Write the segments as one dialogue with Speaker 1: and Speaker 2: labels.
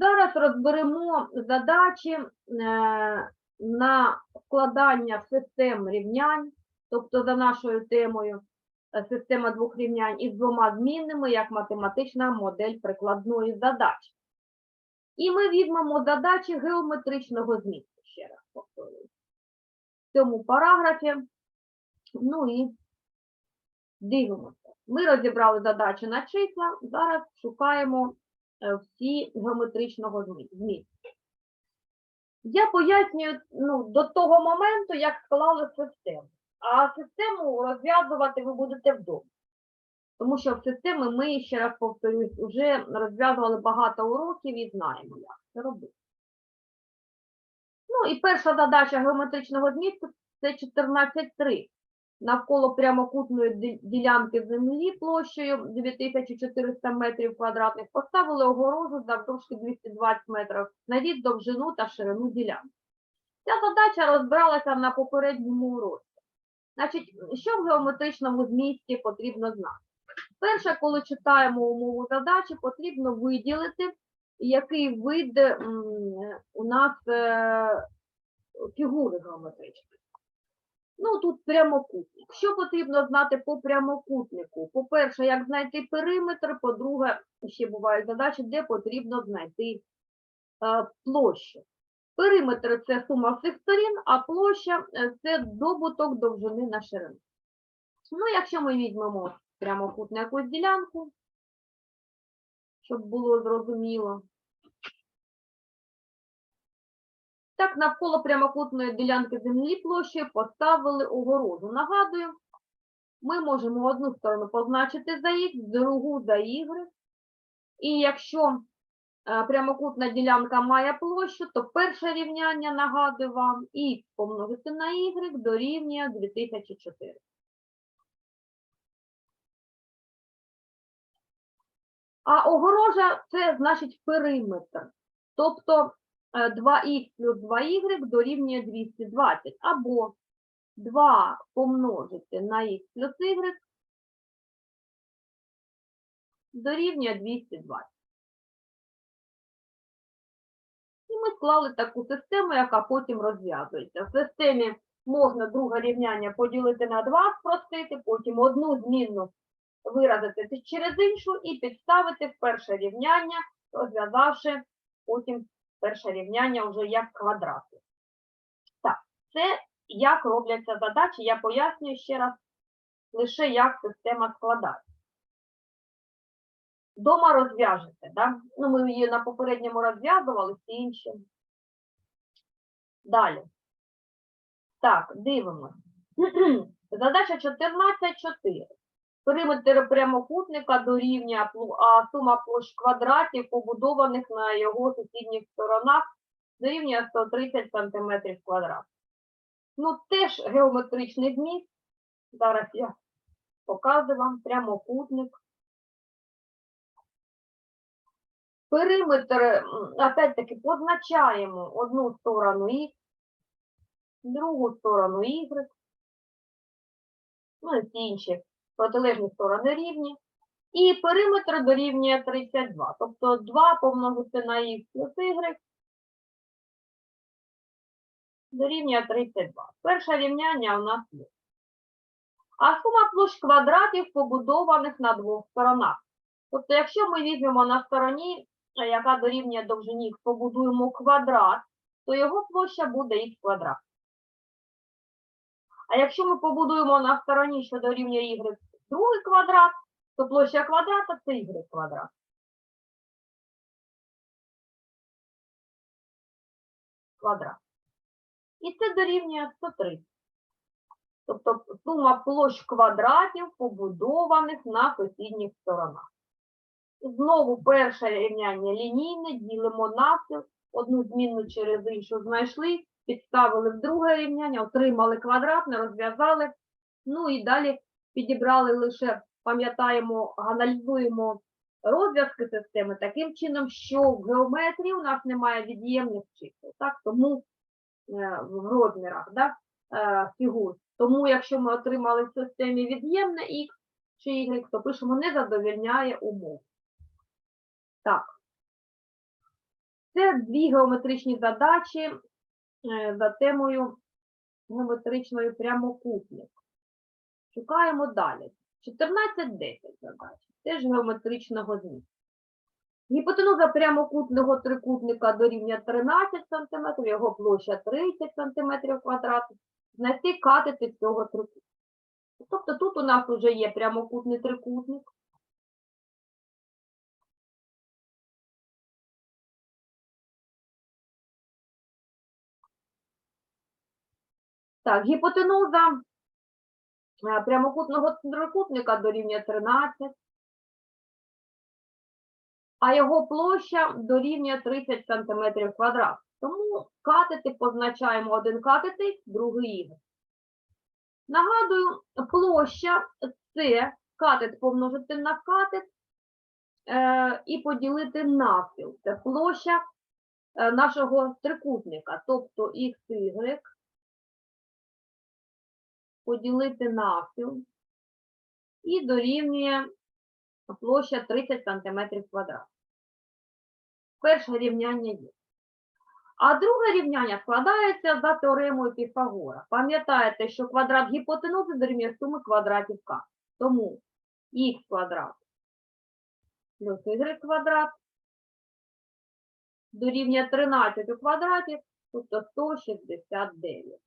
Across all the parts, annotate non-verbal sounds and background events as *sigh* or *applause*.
Speaker 1: Зараз розберемо задачі е, на складання систем рівнянь, тобто за нашою темою е, система двох рівнянь із двома змінними, як математична модель прикладної задачі. І ми візьмемо задачі геометричного змісту, ще раз повторюю. В цьому параграфі. Ну і дивимося. Ми розібрали задачі на числа, зараз шукаємо всі геометричного змі- змісту. Я пояснюю ну, до того моменту, як склали систему. А систему розв'язувати ви будете вдома. Тому що в системі ми, ще раз повторюсь, вже розв'язували багато уроків і знаємо, як це робити. Ну і перша задача геометричного змісту це 14.3. Навколо прямокутної ділянки землі площею 9400 метрів квадратних поставили огорожу завдовжки 220 метрів, навіть довжину та ширину ділянки. Ця задача розбиралася на попередньому уроці. Значить, що в геометричному змісті потрібно знати? Перше, коли читаємо умову задачі, потрібно виділити, який вид у нас е, фігури геометричної. Ну, тут прямокутник. Що потрібно знати по прямокутнику? По-перше, як знайти периметр, по-друге, ще бувають задачі, де потрібно знайти е, площу. Периметр це сума всіх сторін, а площа це добуток довжини на ширину. Ну, якщо ми візьмемо прямокутну якусь ділянку, щоб було зрозуміло. Так, навколо прямокутної ділянки землі площею поставили огорожу. Нагадую, ми можемо одну сторону позначити за х, другу за y. І якщо е, прямокутна ділянка має площу, то перше рівняння, нагадую вам, х помножити на y дорівнює 2004. А огорожа це значить периметр. Тобто 2х плюс 2y дорівнює 220. Або 2 помножити на х плюс y дорівнює 220. І ми склали таку систему, яка потім розв'язується. В системі можна друге рівняння поділити на 2, спростити, потім одну змінну виразити через іншу і підставити в перше рівняння, розв'язавши потім перше рівняння вже як квадрати. Так, це як робляться задачі, я пояснюю ще раз лише як система складається. Дома розв'яжете, да? Ну, ми її на попередньому розв'язували, всі інші. Далі. Так, дивимося. *clears throat* Задача 14.4. Периметр прямокутника дорівнює, сума площ квадратів, побудованих на його сусідніх сторонах, дорівнює 130 см квадрат. Ну, теж геометричний зміст. Зараз я показую вам прямокутник. Периметр, опять-таки, позначаємо одну сторону Х, другу сторону Y, ну і всі інші протилежні сторони рівні. І периметр дорівнює 32. Тобто 2 помножити на х плюс y дорівнює 32. Перше рівняння у нас є. А сума площ квадратів побудованих на двох сторонах. Тобто, якщо ми візьмемо на стороні, е, яка дорівнює довжині, побудуємо квадрат, то його площа буде х квадрат. А якщо ми побудуємо на стороні, що дорівнює y, другий квадрат, то площа квадрата це y квадрат. Квадрат. І це дорівнює 130. Тобто сума площ квадратів, побудованих на сусідніх сторонах. Знову перше рівняння лінійне, ділимо навпіл, одну змінну через іншу знайшли, підставили в друге рівняння, отримали квадратне, розв'язали. Ну і далі підібрали лише, пам'ятаємо, аналізуємо розв'язки системи таким чином, що в геометрії у нас немає від'ємних чисел, так, тому е, в розмірах да, е, фігур. Тому якщо ми отримали в системі від'ємне х чи y, то пишемо не задовільняє умов. Так. Це дві геометричні задачі е, за темою геометричної прямокутник. Шукаємо далі. 14-10 задач. Теж геометричного змісту. Гіпотенуза прямокутного трикутника дорівнює 13 см, його площа 30 см квадратних. Знайти катети цього трикутника. Тобто тут у нас вже є прямокутний трикутник. Так, гіпотенуза прямокутного трикутника дорівнює 13, а його площа дорівнює 30 см квадрат. Тому катети позначаємо один катетик, другий ігор. Нагадую, площа це катет помножити на катет е, і поділити навпіл. Це площа е, нашого трикутника, тобто xy поділити навпіл і дорівнює площа 30 см квадрат. Перше рівняння є. А друге рівняння складається за теоремою Піфагора. Пам'ятаєте, що квадрат гіпотенузи дорівнює суми квадратів К. Тому х квадрат плюс y квадрат дорівнює 13 у квадраті, тобто 169.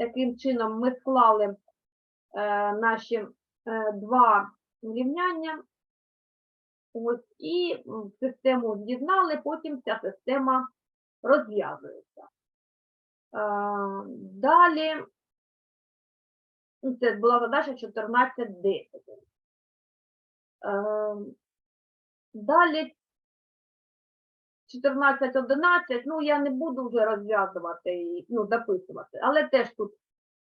Speaker 1: Таким чином ми склали е, наші е, два рівняння. Ось, і систему з'єднали, потім ця система розв'язується. Е, Далі, ну, це була задача 14.10. Е, Далі 14.11, ну я не буду вже розв'язувати, і, ну, записувати, але теж тут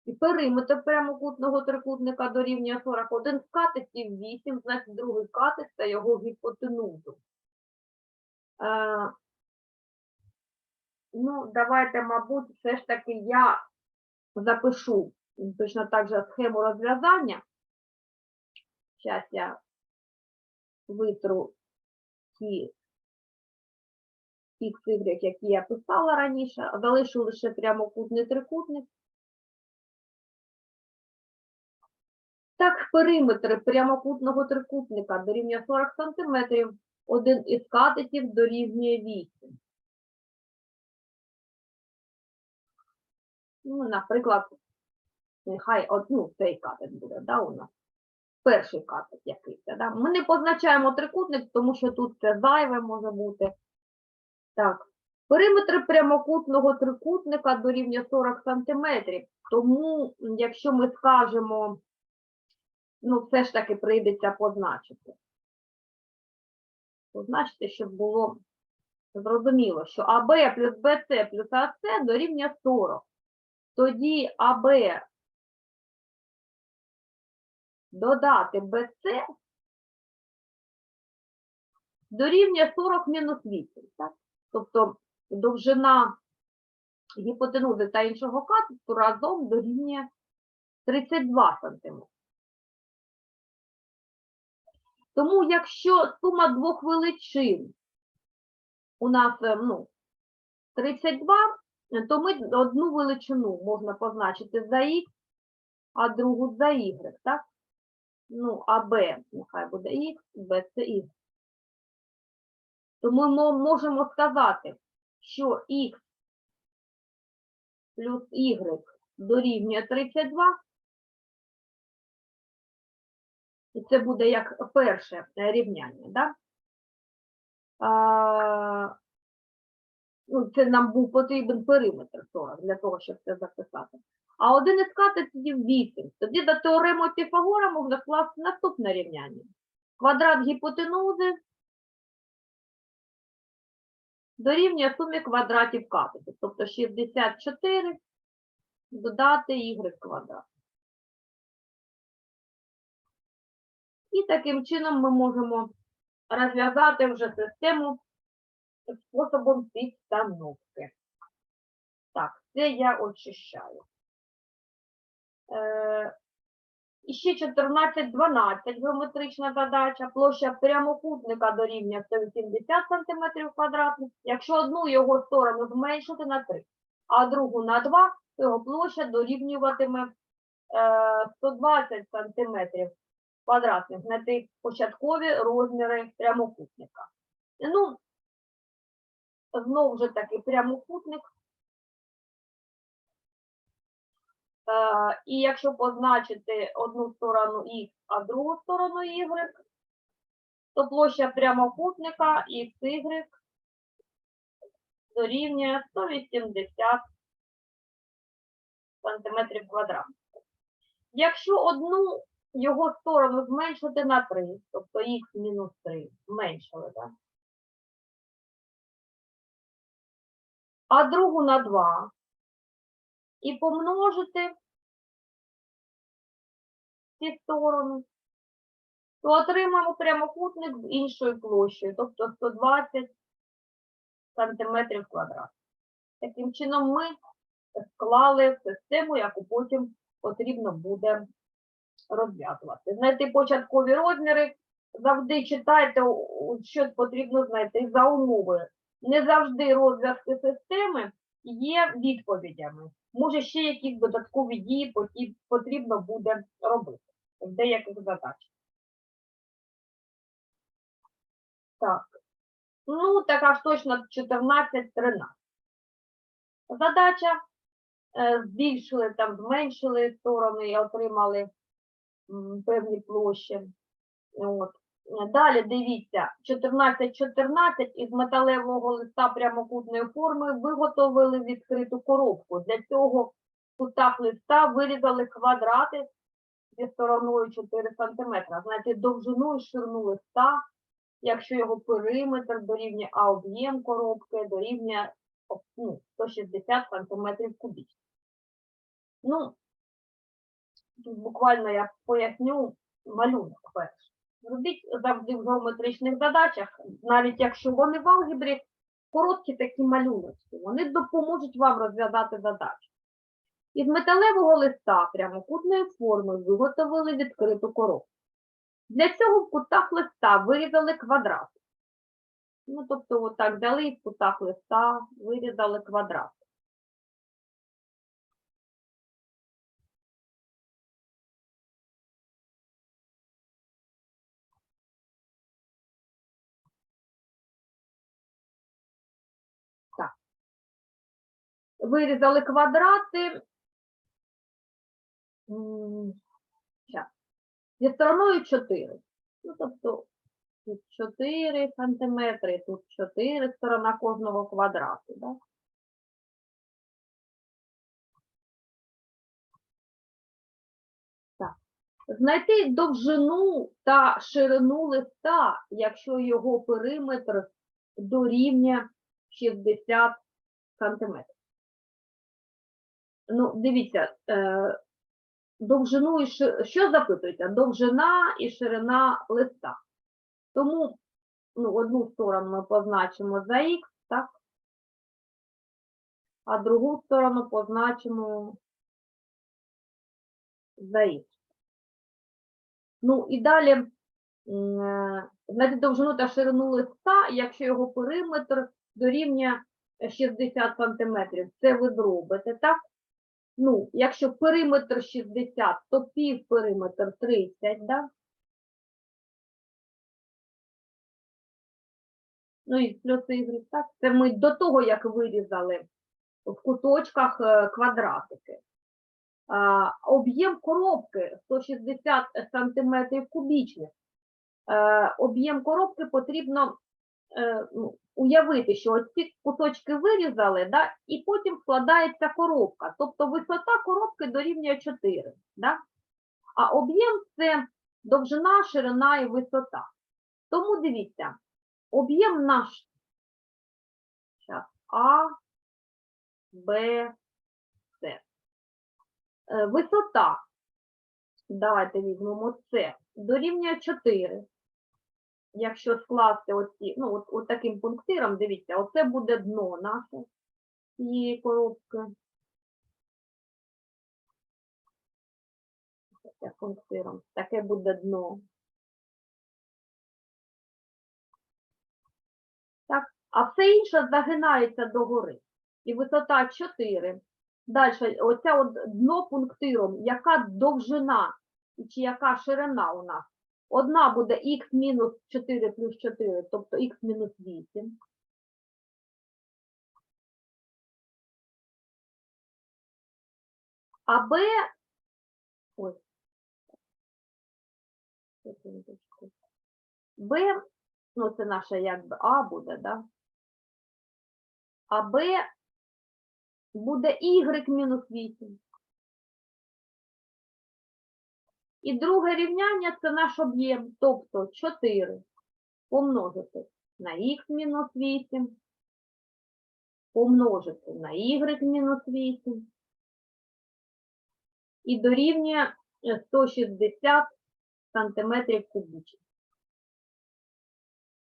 Speaker 1: і периметр прямокутного трикутника дорівнює 41 з катетів 8, значить другий катет та його гіпотенузу. Е, ну, давайте, мабуть, все ж таки я запишу точно так же схему розв'язання. Зараз я витру ті X, Y, які я писала раніше, залишу лише прямокутний трикутник. Так, периметр прямокутного трикутника дорівнює 40 см, один із катетів дорівнює 8. Ну, наприклад, нехай одну цей катет буде, да, у нас. Перший катет якийсь. Да? Ми не позначаємо трикутник, тому що тут це зайве може бути. Так, периметр прямокутного трикутника дорівнює 40 см, тому якщо ми скажемо, ну все ж таки прийдеться позначити. Позначити, щоб було зрозуміло, що АБ плюс БЦ плюс АС дорівнює 40. Тоді АБ додати БЦ дорівнює 40 мінус 8. Так? Тобто довжина гіпотенузи та іншого катету разом дорівнює 32 см. Тому якщо сума двох величин у нас е, ну, 32, то ми одну величину можна позначити за х, а другу за y, так? Ну, а b нехай буде х, b це y. Тому ми можемо сказати, що х плюс y дорівнює 32. І це буде як перше рівняння, да? А, ну, це нам був потрібен периметр 40 для того, щоб це записати. А один із катетів 8. Тоді до теореми Піфагора можна скласти наступне рівняння. Квадрат гіпотенузи дорівнює сумі квадратів катетів. Тобто 64 додати y квадрат. І таким чином ми можемо розв'язати вже систему способом підстановки. Так, це я очищаю. Е, І ще 14-12 геометрична задача. Площа прямокутника дорівнює 180 см квадратних. Якщо одну його сторону зменшити на 3, а другу на 2, то його площа дорівнюватиме е, 120 см квадратних. Знайти початкові розміри прямокутника. Ну, знову ж таки прямокутник. І якщо позначити одну сторону Х, а другу сторону Y, то площа прямокутника XY дорівнює 180 сантиметрів квадратних. Якщо одну його сторону зменшити на 3, тобто х мінус 3, зменшили, так? А другу на 2, і помножити ці сторони, то отримаємо прямокутник з іншою площею, тобто 120 сантиметрів квадратних. Таким чином ми склали систему, яку потім потрібно буде розв'язувати. Знайти початкові розміри, завжди читайте, що потрібно знайти за умови. Не завжди розв'язки системи є відповідями. Може, ще якісь додаткові дії потрібно буде робити в деяких задачах. Так. Ну, така ж точно 14-13. Задача. е, Збільшили там, зменшили сторони і отримали певні площі. От. Далі дивіться, 14-14 із металевого листа прямокутної форми виготовили відкриту коробку. Для цього в кутах листа вирізали квадрати зі стороною 4 см. Значить, довжину і ширину листа, якщо його периметр дорівнює, а об'єм коробки дорівнює ну, 160 см кубічних. Ну, тут буквально я поясню малюнок перший. Робіть завжди в геометричних задачах, навіть якщо вони в алгебрі короткі такі малюночки, вони допоможуть вам розв'язати задачу. Із металевого листа прямокутної форми виготовили відкриту коробку. Для цього в кутах листа вирізали квадрати. Ну, тобто, отак взяли і в кутах листа вирізали квадрати. Вирізали квадрати зі стороною 4. Ну, тобто тут 4 сантиметри, тут 4 сторона кожного квадрату. Да? Знайти довжину та ширину листа, якщо його периметр дорівнює 60 сантиметрів. Ну, дивіться, е, довжину і ши... що запитується? Довжина і ширина листа. Тому ну, одну сторону ми позначимо за х, так? А другу сторону позначимо за х. Ну і далі е, знайти довжину та ширину листа, якщо його периметр дорівнює 60 см. Це ви зробите, так? Ну, якщо периметр 60, то пів периметр 30, да? Ну і плюс y, так? Це ми до того, як вирізали в куточках е, квадратики. Об'єм коробки 160 сантиметрів кубічних. Е, Об'єм коробки потрібно уявити, що ці кусочки вирізали, да, і потім складається коробка. Тобто висота коробки дорівнює 4. Да? А об'єм це довжина, ширина і висота. Тому дивіться, об'єм наш Щас, А, Б, С. Е, Висота, давайте візьмемо С, дорівнює 4 якщо скласти оці, ну, от, от таким пунктиром, дивіться, оце буде дно наше цієї коробки. загинається пунктиром. Таке буде дно. Так, а все інше загинається догори. І висота 4. Далі, оця от дно пунктиром, яка довжина і чи яка ширина у нас? Одна буде х мінус 4 плюс 4, тобто х мінус 8. А Б, ой. Б, ну це наша якби А буде, да? А Б буде Y мінус 8. І друге рівняння це наш об'єм, тобто 4 помножити на х мінус 8, помножити на y мінус 8 і дорівнює е, 160 сантиметрів кубічних.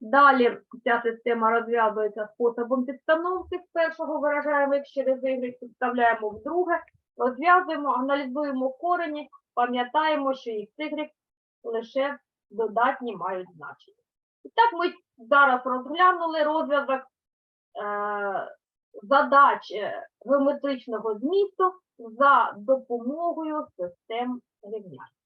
Speaker 1: Далі ця система розв'язується способом підстановки. З першого виражаємо x через y, підставляємо в друге, розв'язуємо, аналізуємо корені, пам'ятаємо, що їх y лише додатні мають значення. І так ми зараз розглянули розв'язок е, задач е, геометричного змісту за допомогою систем рівнянь.